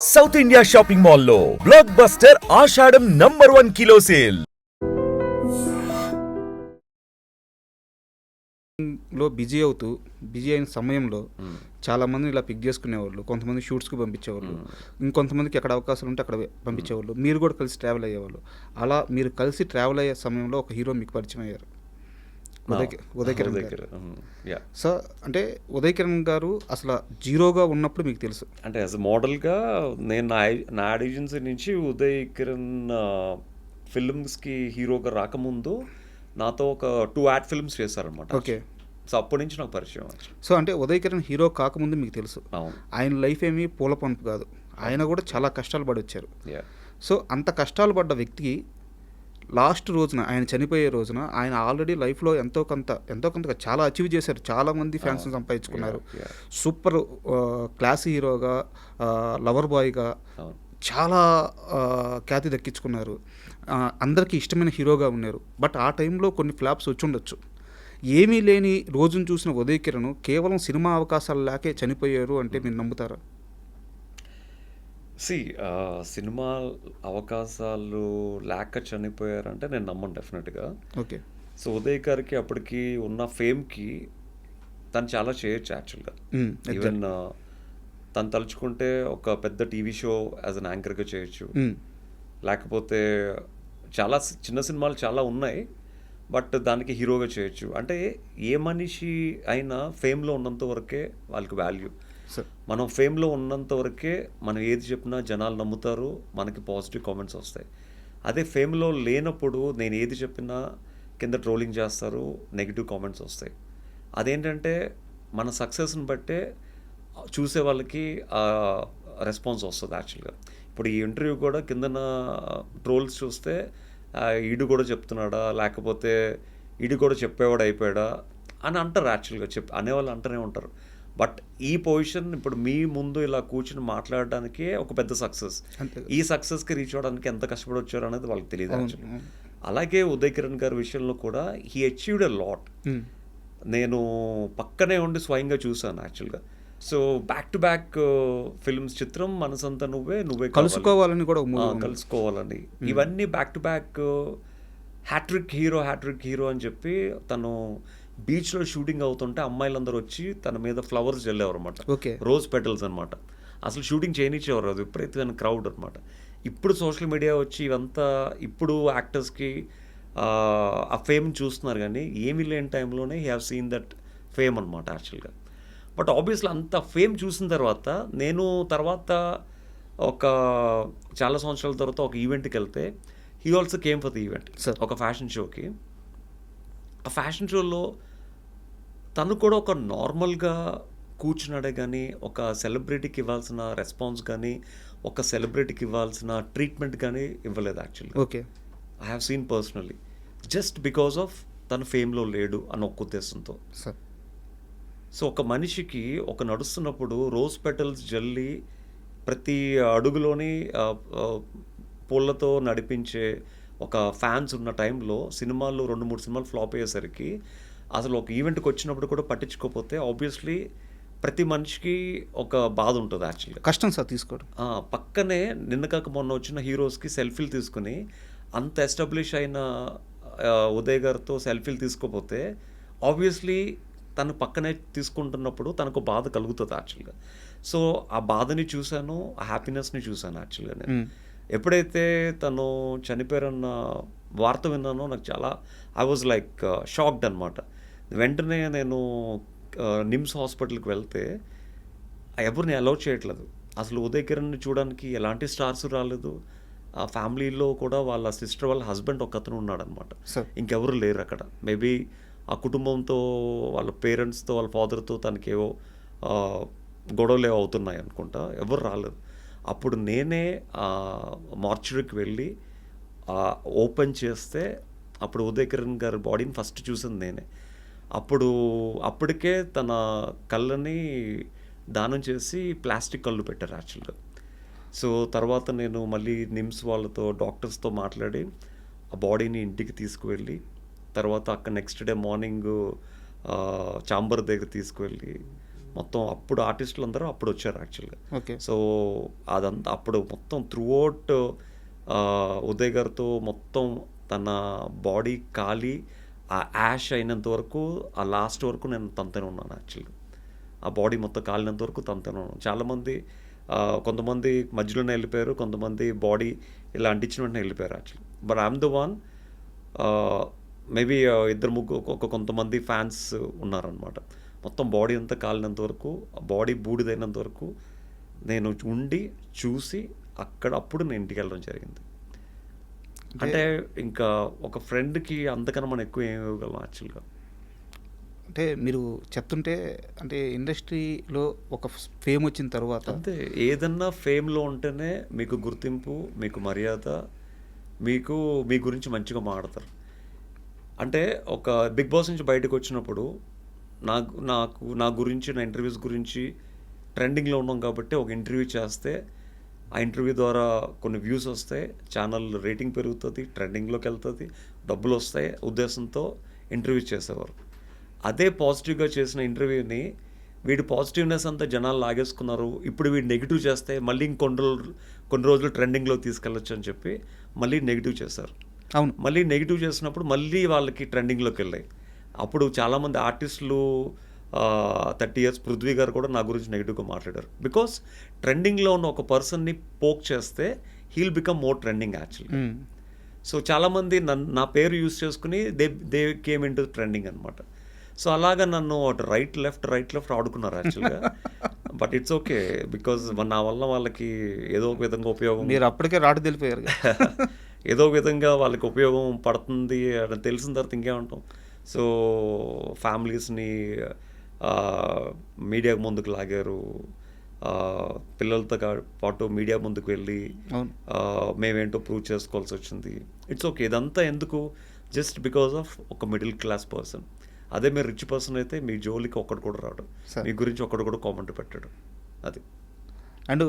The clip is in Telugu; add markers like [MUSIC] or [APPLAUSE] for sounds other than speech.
సౌత్ ఇండియా షాపింగ్ మాల్లో blockbuster Ashadham number one kilo సేల్లో బిజీ అవుతూ బిజీ అయిన సమయంలో చాలా మంది ఇలా పిక్ చేసుకునేవాళ్ళు కొంతమంది షూట్స్కి పంపించేవాళ్ళు ఇంకొంతమందికి ఎక్కడ అవకాశాలు ఉంటే అక్కడ పంపించేవాళ్ళు. మీరు కూడా కలిసి ట్రావెల్ అయ్యేవాళ్ళు. అలా మీరు కలిసి ట్రావెల్ అయ్యే సమయంలో ఒక హీరో మీకు పరిచయం అయ్యారు. ఉదయ్ ఉదయ్ కిరణ్ యా సో అంటే ఉదయ్ కిరణ్ గారు అసలు జీరోగా ఉన్నప్పుడు మీకు తెలుసు. అంటే యాజ్ మోడల్గా నేను నా నా ఏజెన్సీ నుంచి ఉదయ్ కిరణ్ ఫిల్మ్స్కి హీరోగా రాకముందు నాతో ఒక టూ యాడ్ ఫిల్మ్స్ చేశారనమాట ఓకే. సో అప్పటి నుంచి నాకు పరిచయం. సో అంటే ఉదయ్ కిరణ్ హీరో కాకముందు మీకు తెలుసు. ఆయన లైఫ్ ఏమీ పూల పంపు కాదు. ఆయన కూడా చాలా కష్టాలు పడి వచ్చారు యా సో అంత కష్టాలు పడ్డ వ్యక్తికి లాస్ట్ రోజున ఆయన చనిపోయే రోజున ఆయన ఆల్రెడీ లైఫ్లో ఎంతో కొంత ఎంతో కొంత చాలా అచీవ్ చేశారు. చాలా మంది ఫ్యాన్స్ సంపాదించుకున్నారు. సూపర్ క్లాస్ హీరోగా లవర్ బాయ్గా చాలా ఖ్యాతి దక్కించుకున్నారు. అందరికీ ఇష్టమైన హీరోగా ఉన్నారు. బట్ ఆ టైంలో కొన్ని ఫ్లాప్స్ వచ్చి ఉండొచ్చు. ఏమీ లేని రోజును చూసిన ఉదయ్ కిరణ్ కేవలం సినిమా అవకాశాలు లేకే చనిపోయారు అంటే మీరు నమ్ముతారా? సి సినిమా అవకాశాలు లేక చనిపోయారంటే నేను నమ్మను డెఫినెట్గా. ఓకే. సో ఉదయ్ గారికి అప్పటికి ఉన్న ఫేమ్కి తను చాలా చేయొచ్చు యాక్చువల్గా. ఈవెన్ తను తలుచుకుంటే ఒక పెద్ద టీవీ షో యాజ్ అన్ యాంకర్గా చేయొచ్చు. లేకపోతే చాలా చిన్న సినిమాలు చాలా ఉన్నాయి బట్ దానికి హీరోగా చేయొచ్చు. అంటే ఏ మనిషి అయినా ఫేమ్లో ఉన్నంత వరకే వాళ్ళకి వాల్యూ. మనం ఫేమ్లో ఉన్నంత వరకే మనం ఏది చెప్పినా జనాలు నమ్ముతారు మనకి పాజిటివ్ కామెంట్స్ వస్తాయి. అదే ఫేమ్లో లేనప్పుడు నేను ఏది చెప్పినా కింద ట్రోలింగ్ చేస్తారు నెగిటివ్ కామెంట్స్ వస్తాయి. అదేంటంటే మన సక్సెస్ని బట్టే చూసే వాళ్ళకి రెస్పాన్స్ వస్తుంది యాక్చువల్గా ఇప్పుడు ఈ ఇంటర్వ్యూ కూడా కిందన ట్రోల్స్ చూస్తే ఈడు కూడా చెప్తున్నాడా లేకపోతే ఈడు కూడా చెప్పేవాడు అయిపోయాడా అని అంటారు యాక్చువల్గా చెప్ అనేవాళ్ళు అంటూనే ఉంటారు. బట్ ఈ పొజిషన్ ఇప్పుడు మీ ముందు ఇలా కూర్చుని మాట్లాడడానికి ఒక పెద్ద సక్సెస్ ఈ సక్సెస్కి రీచ్ అవ్వడానికి ఎంత కష్టపడి వచ్చారు అనేది వాళ్ళకి తెలియదు. అలాగే ఉదయ్ కిరణ్ గారి విషయంలో కూడా హీ అచీవ్డ్ ఎ లాట్. నేను పక్కనే ఉండి స్వయంగా చూసాను యాక్చువల్గా so back to back films చిత్రం మనసంతా నువ్వే నువ్వే కావాలి. కలుసుకోవాలని కూడా. కలుసుకోవాలని ఇవన్నీ back to back hattrick hero hattrick hero అని చెప్పి తను బీచ్లో షూటింగ్ అవుతుంటే అమ్మాయిలందరూ వచ్చి తన మీద ఫ్లవర్స్ చల్లేవారు అనమాట ఓకే. రోజ్ పెటల్స్ అనమాట అసలు షూటింగ్ చేయనిచ్చేవారు అది విపరీతమైన క్రౌడ్ అనమాట ఇప్పుడు సోషల్ మీడియా వచ్చి ఇవంతా ఇప్పుడు యాక్టర్స్కి ఆ ఫేమ్ చూస్తున్నారు కానీ ఏమీ లేని టైంలోనే he have seen that fame అనమాట యాక్చువల్గా. బట్ ఆబ్వియస్లీ అంత ఫేమ్ చూసిన తర్వాత నేను తర్వాత ఒక చాలా సంవత్సరాల తర్వాత ఒక ఈవెంట్కి వెళ్తే he also came for the event. ఒక ఫ్యాషన్ షోకి. ఆ ఫ్యాషన్ షోలో తను కూడా ఒక నార్మల్గా కూర్చున్నాడే కానీ ఒక సెలబ్రిటీకి ఇవ్వాల్సిన రెస్పాన్స్ కానీ ఒక సెలబ్రిటీకి ఇవ్వాల్సిన ట్రీట్మెంట్ కానీ ఇవ్వలేదు యాక్చువల్గా. Okay. I have seen personally just because of తన ఫేమ్లో లేడు అన్న ఒక్క ఉద్దేశంతో. సార్. సో ఒక మనిషికి ఒక నడుస్తున్నప్పుడు రోజ్ పెటల్స్ జల్లి ప్రతి అడుగులోని పూలతో నడిపించే ఒక ఫ్యాన్స్ ఉన్న టైంలో సినిమాలు రెండు మూడు సినిమాలు ఫ్లాప్ అయ్యేసరికి అసలు ఒక ఈవెంట్కి వచ్చినప్పుడు కూడా పట్టించుకోకపోతే ఆబ్వియస్లీ ప్రతి మనిషికి ఒక బాధ ఉంటుంది యాక్చువల్గా కష్టం సార్ తీసుకోవడం. పక్కనే నిన్న కాక మొన్న వచ్చిన హీరోస్కి సెల్ఫీలు తీసుకుని అంత ఎస్టాబ్లిష్ అయిన ఉదయ్ గారితో సెల్ఫీలు తీసుకోపోతే ఆబ్వియస్లీ తను పక్కనే తీసుకుంటున్నప్పుడు తనకు బాధ కలుగుతుంది యాక్చువల్గా సో ఆ బాధని చూశాను ఆ హ్యాపీనెస్ని చూశాను యాక్చువల్గా నేను. ఎప్పుడైతే తను చనిపోయారన్న వార్త విన్నానో నాకు చాలా ఐ వాజ్ లైక్ షాక్డ్ అనమాట వెంటనే నేను నిమ్స్ హాస్పిటల్కి వెళ్తే ఎవరిని అలౌ చేయట్లేదు. అసలు ఉదయ్ కిరణ్ని చూడడానికి ఎలాంటి స్టార్స్ రాలేదు. ఆ ఫ్యామిలీలో కూడా వాళ్ళ సిస్టర్ వాళ్ళ హస్బెండ్ ఒక అతను ఉన్నాడనమాట ఇంకెవరు లేరు అక్కడ. మేబీ ఆ కుటుంబంతో వాళ్ళ పేరెంట్స్తో వాళ్ళ ఫాదర్తో తనకేవో గొడవలు ఏవో అవుతున్నాయి అనుకుంటా. ఎవరు రాలేదు. అప్పుడు నేనే మార్చురీకి వెళ్ళి ఓపెన్ చేస్తే అప్పుడు ఉదయ్ కిరణ్ గారి బాడీని ఫస్ట్ చూసింది నేనే. అప్పుడు అప్పటికే తన కళ్ళని దానం చేసి ప్లాస్టిక్ కళ్ళు పెట్టారు యాక్చువల్గా. సో తర్వాత నేను మళ్ళీ నిమ్స్ వాళ్ళతో డాక్టర్స్తో మాట్లాడి ఆ బాడీని ఇంటికి తీసుకువెళ్ళి తర్వాత అక్కడ నెక్స్ట్ డే మార్నింగ్ చాంబర్ దగ్గర తీసుకువెళ్ళి మొత్తం అప్పుడు ఆర్టిస్టులు అందరూ అప్పుడు వచ్చారు యాక్చువల్గా. ఓకే. సో అదంతా అప్పుడు మొత్తం త్రూఅవుట్ ఉదయ్ గారితో మొత్తం తన బాడీ కాలి ఆ యాష్ అయినంత వరకు ఆ లాస్ట్ వరకు నేను తనతోనే ఉన్నాను యాక్చువల్గా ఆ బాడీ మొత్తం కాలినంత వరకు తనతోనే ఉన్నాను. చాలామంది కొంతమంది మధ్యలోనే వెళ్ళిపోయారు కొంతమంది బాడీ ఇలా అంటించిన వెంటనే వెళ్ళిపోయారు actually but I'm the one maybe ఇద్దరు ముగ్గురు ఒక కొంతమంది ఫ్యాన్స్ ఉన్నారనమాట మొత్తం బాడీ అంతా కాలినంత వరకు బాడీ బూడిదైనంత వరకు నేను ఉండి చూసి అక్కడ అప్పుడు నేను ఇంటికి వెళ్ళడం జరిగింది. అంటే ఇంకా ఒక ఫ్రెండ్కి అంతకన్నా మనం ఎక్కువ ఏమి ఇవ్వగలం యాక్చువల్గా అంటే మీరు చెప్తుంటే అంటే ఇండస్ట్రీలో ఒక ఫేమ్ వచ్చిన తర్వాత అంతే. ఏదన్నా ఫేమ్లో ఉంటేనే మీకు గుర్తింపు మీకు మర్యాద మీకు మీ గురించి మంచిగా మాడతారు అంటే ఒక బిగ్ బాస్ నుంచి బయటకు వచ్చినప్పుడు నాకు నాకు నా గురించి నా ఇంటర్వ్యూస్ గురించి ట్రెండింగ్లో ఉన్నాం కాబట్టి ఒక ఇంటర్వ్యూ చేస్తే ఆ ఇంటర్వ్యూ ద్వారా కొన్ని వ్యూస్ వస్తాయి ఛానల్ రేటింగ్ పెరుగుతుంది ట్రెండింగ్లోకి వెళ్తుంది డబ్బులు వస్తాయి ఉద్దేశంతో ఇంటర్వ్యూ చేసేవారు. అదే పాజిటివ్గా చేసిన ఇంటర్వ్యూని వీడి పాజిటివ్నెస్ అంతా జనాలు లాగేసుకున్నారు ఇప్పుడు వీడు నెగిటివ్ చేస్తే మళ్ళీ ఇంకొన్ని రోజులు కొన్ని రోజులు ట్రెండింగ్లో తీసుకెళ్ళొచ్చు అని చెప్పి మళ్ళీ నెగిటివ్ చేశారు. అవును. మళ్ళీ నెగిటివ్ చేసినప్పుడు మళ్ళీ వాళ్ళకి ట్రెండింగ్లోకి వెళ్ళాయి. అప్పుడు చాలామంది ఆర్టిస్టులు థర్టీ ఇయర్స్ పృథ్వీ గారు కూడా నా గురించి నెగిటివ్గా మాట్లాడారు. బికాస్ ట్రెండింగ్లో ఉన్న ఒక పర్సన్ని పోక్ చేస్తే he'll become more trending actually. So చాలామంది నన్ను నా పేరు యూస్ చేసుకుని they they came in to trending అనమాట సో అలాగా నన్ను అటు రైట్ లెఫ్ట్ రైట్ లెఫ్ట్ ఆడుకున్నారు యాక్చువల్గా బట్ ఇట్స్ ఓకే బికాజ్ నా వల్ల వాళ్ళకి ఏదో ఒక విధంగా ఉపయోగం మీరు అప్పటికే రాటు తెలిపోయారు [LAUGHS] ఏదో విధంగా వాళ్ళకి ఉపయోగం పడుతుంది అని తెలిసిన తర్వాత ఇంకేమంటాం? సో ఫ్యామిలీస్ని మీడియా ముందుకు లాగారు. పిల్లలతో పాటు మీడియా ముందుకు వెళ్ళి మేమేంటో ప్రూవ్ చేసుకోవాల్సి వచ్చింది. ఇట్స్ ఓకే ఇదంతా ఎందుకు? జస్ట్ బికాస్ ఆఫ్ ఒక మిడిల్ క్లాస్ పర్సన్ అదే మీరు రిచ్ పర్సన్ అయితే మీ జోలికి ఒక్కడు కూడా రాడు. మీ గురించి ఒక్కడు కూడా కామెంట్ పెట్టాడు. అది. అండ్